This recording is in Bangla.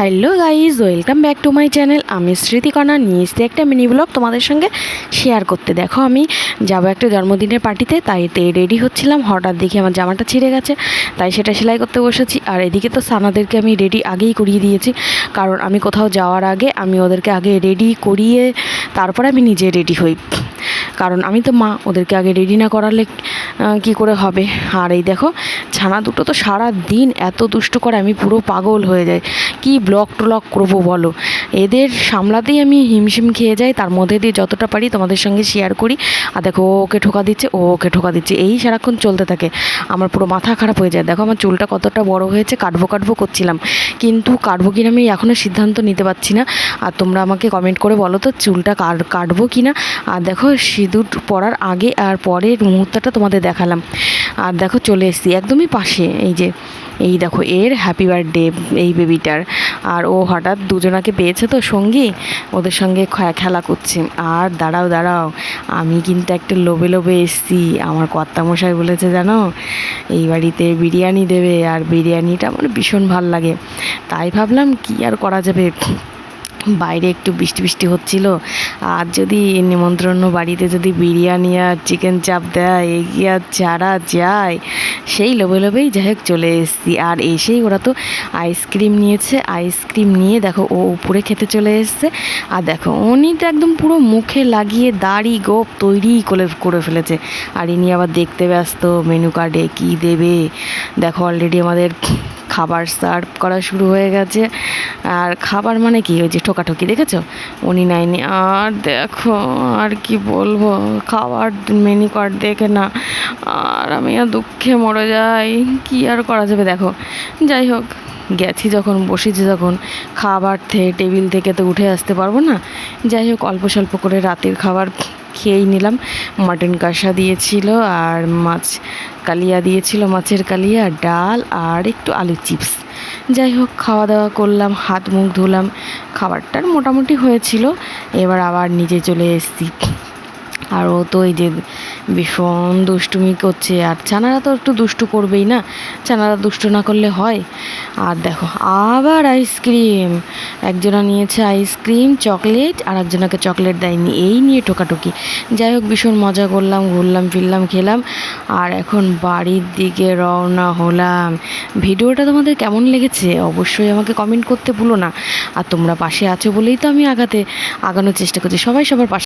Hello guys welcome back to my channel আমি স্মৃতিকণা নিয়ে এসেছি একটা মিনি ব্লগ তোমাদের সঙ্গে শেয়ার করতে। দেখো, আমি যাব একটা জন্মদিনের পার্টিতে তাই তে রেডি হচ্ছিলাম। হঠাৎ দেখি আমার জামাটা ছিঁড়ে গেছে, তাই সেটা সেলাই করতে বসেছি। আর এদিকে তো সানাদেরকে আমি রেডি আগেই করিয়ে দিয়েছি, কারণ আমি কোথাও যাওয়ার আগে আমি ওদেরকে আগে রেডি করিয়ে তারপরে আমি নিজে রেডি হই। কারণ আমি তো মা, ওদেরকে আগে রেডি না করালে কি করে হবে? আর এই দেখো ছানা দুটো তো সারা দিন এত দুষ্ট করে আমি পুরো পাগল হয়ে যাই। কি ব্লক টলক করব বলো? এদের সামলাতেই আমি হিমশিম খেয়ে যাই, তার মধ্যে দিয়ে যতটা পারি তোমাদের সঙ্গে শেয়ার করি। আর দেখো ওকে ঠোকা দিচ্ছে, ও ওকে ঠোকা দিচ্ছে, এই সারাক্ষণ চলতে থাকে। আমার পুরো মাথা খারাপ হয়ে যায়। দেখো, আমার চুলটা কতটা বড় হয়েছে, কাটবো কাটবো করছিলাম। কিন্তু কাটবো কিনা আমি এখনও সিদ্ধান্ত নিতে পারছি না। আর তোমরা আমাকে কমেন্ট করে বলো তো, চুলটা কাট- কাটবো কি না আর দেখো, সিঁদুর পরার আগে আর পরের মুহূর্তটা তোমাদের দেখালাম। আর দেখো চলে এসেছি একদমই পাশে, এই যে, এই দেখো এর হ্যাপি বার্থডে এই বেবিটার আর ও হঠাৎ দুজনাকে পেয়েছে তো সঙ্গী, ওদের সঙ্গে খেলা করছে। আর দাঁড়াও দাঁড়াও, আমি কিন্তু একটা লোভে লোভে এসছি। আমার কর্তামশাই বলেছে, জানো, এই বাড়িতে বিরিয়ানি দেবে, আর বিরিয়ানিটা আমার ভীষণ ভালো লাগে। তাই ভাবলাম, কি আর করা যাবে? বাইরে একটু বৃষ্টি বৃষ্টি হচ্ছিল। আর যদি নিমন্ত্রণ বাড়িতে যদি বিরিয়ানি আর চিকেন চাপ দেয় এগিয়ে আর যারা যায়? সেই লোভে লোভেই যাই হোক চলে এসেছি। আর এসেই ওরা তো আইসক্রিম নিয়েছে। আইসক্রিম নিয়ে দেখো ও উপরে খেতে চলে এসছে। আর দেখো, উনি তো একদম পুরো মুখে লাগিয়ে দাড়ি গোপ তৈরি করে করে ফেলেছে। আর ইনি আবার দেখতে ব্যস্ত মেনু কার্ডে কী দেবে? দেখো অলরেডি আমাদের খাবার সার্ভ করা শুরু হয়ে গেছে। আর খাবার মানে কি? ওই যে ঠোকাঠকি, দেখেছ? উনি নাইনি আর দেখো, আর কি বলব? খাবার মেনু কার্ড দেখে না। আর আমি আর দুঃখে মরে যাই। কি আর করা যাবে, দেখো? যাই হোক, গেছি যখন, বসেছি যখন। খাবার থেকে, টেবিল থেকে তো উঠে আসতে পারব না। যাই হোক, অল্প স্বল্প করে রাতের খাবার খেয়েই নিলাম। মাটন কষা দিয়েছিল আর মাছ কালিয়া দিয়েছিল, মাছের কালিয়া, ডাল আর একটু আলু চিপস। যাই হোক, খাওয়া দাওয়া করলাম, হাত মুখ ধুলাম, খাবারটার মোটামুটি হয়েছিল। এবার আবার নিজে চলে এসেছি। আর ও তো এই যে ভীষণ দুষ্টুমি করছে। আর ছানারা তো একটু দুষ্টু করবেই না? ছানারা দুষ্টু না করলে হয়? আর দেখো, আবার আইসক্রিম। একজনা নিয়েছে আইসক্রিম, চকলেট, আর একজনাকে চকলেট দেয়নি। এই নিয়ে টোকাটুকি। যাই হোক, ভীষণ মজা করলাম, ঘুরলাম, ফিরলাম, খেলাম। আর এখন বাড়ির দিকে রওনা হলাম। ভিডিওটা তোমাদের কেমন লেগেছে? অবশ্যই আমাকে কমেন্ট করতে ভুলো না। আর তোমরা পাশে আছো বলেই তো আমি আগাতে আগানোর চেষ্টা করছি। সবাই সবার পাশে